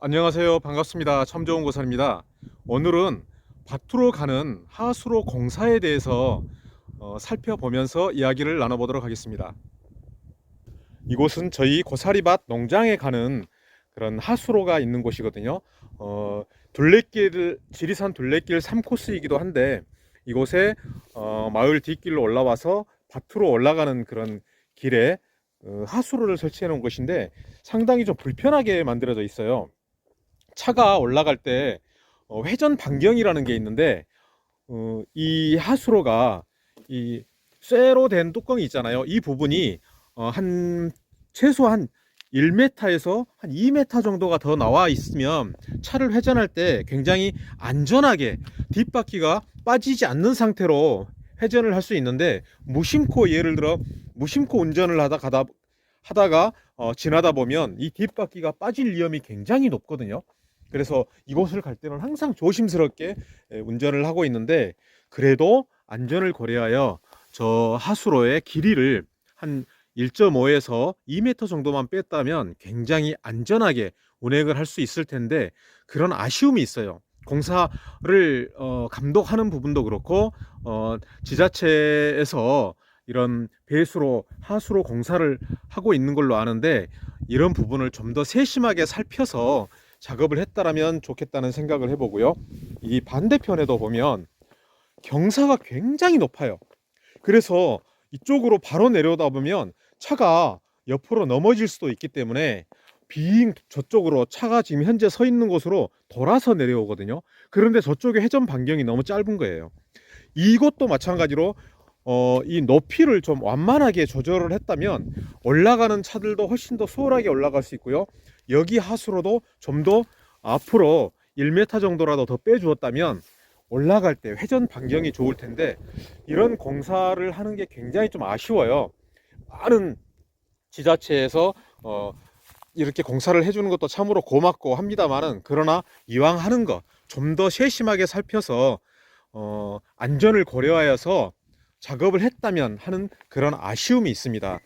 안녕하세요. 반갑습니다. 참 좋은 고사입니다. 오늘은 밭으로 가는 하수로 공사에 대해서 어, 살펴보면서 이야기를 나눠보도록 하겠습니다. 이곳은 저희 고사리밭 농장에 가는 그런 하수로가 있는 곳이거든요. 어, 둘레길, 지리산 둘레길 3코스이기도 한데 이곳에 어, 마을 뒷길로 올라와서 밭으로 올라가는 그런 길에 어, 하수로를 설치해 놓은 것인데 상당히 좀 불편하게 만들어져 있어요. 차가 올라갈 때 어, 회전 반경이라는 게 있는데 어, 이 하수로가 이 쇠로 된 뚜껑이 있잖아요. 이 부분이 어, 한 최소한 1m에서 한 2m 정도가 더 나와 있으면 차를 회전할 때 굉장히 안전하게 뒷바퀴가 빠지지 않는 상태로 회전을 할 수 있는데 무심코 예를 들어 무심코 운전을 하다 가다 하다가 어, 지나다 보면 이 뒷바퀴가 빠질 위험이 굉장히 높거든요. 그래서 이곳을 갈 때는 항상 조심스럽게 에, 운전을 하고 있는데 그래도 안전을 고려하여 저 하수로의 길이를 한 1.5에서 2m 정도만 뺐다면 굉장히 안전하게 운행을 할 수 있을 텐데 그런 아쉬움이 있어요. 공사를 어, 감독하는 부분도 그렇고 어, 지자체에서 이런 배수로 하수로 공사를 하고 있는 걸로 아는데 이런 부분을 좀 더 세심하게 살펴서 작업을 했다라면 좋겠다는 생각을 해보고요. 이 반대편에도 보면 경사가 굉장히 높아요. 그래서 이쪽으로 바로 내려오다 보면 차가 옆으로 넘어질 수도 있기 때문에 빙 저쪽으로 차가 지금 현재 서 있는 곳으로 돌아서 내려오거든요. 그런데 저쪽에 회전 반경이 너무 짧은 거예요. 이것도 마찬가지로 어, 이 높이를 좀 완만하게 조절을 했다면 올라가는 차들도 훨씬 더 수월하게 올라갈 수 있고요. 여기 하수로도 좀 더 앞으로 1m 정도라도 더 빼주었다면 올라갈 때 회전 반경이 좋을 텐데 이런 공사를 하는 게 굉장히 좀 아쉬워요. 많은 지자체에서 어, 이렇게 공사를 해주는 것도 참으로 고맙고 합니다만은 그러나 이왕 하는 거 좀 더 세심하게 살펴서 어, 안전을 고려하여서 작업을 했다면 하는 그런 아쉬움이 있습니다.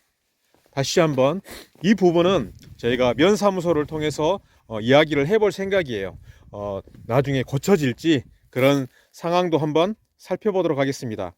다시 한번 이 부분은 저희가 면사무소를 통해서 어, 이야기를 해볼 생각이에요. 어, 나중에 고쳐질지 그런 상황도 한번 살펴보도록 하겠습니다.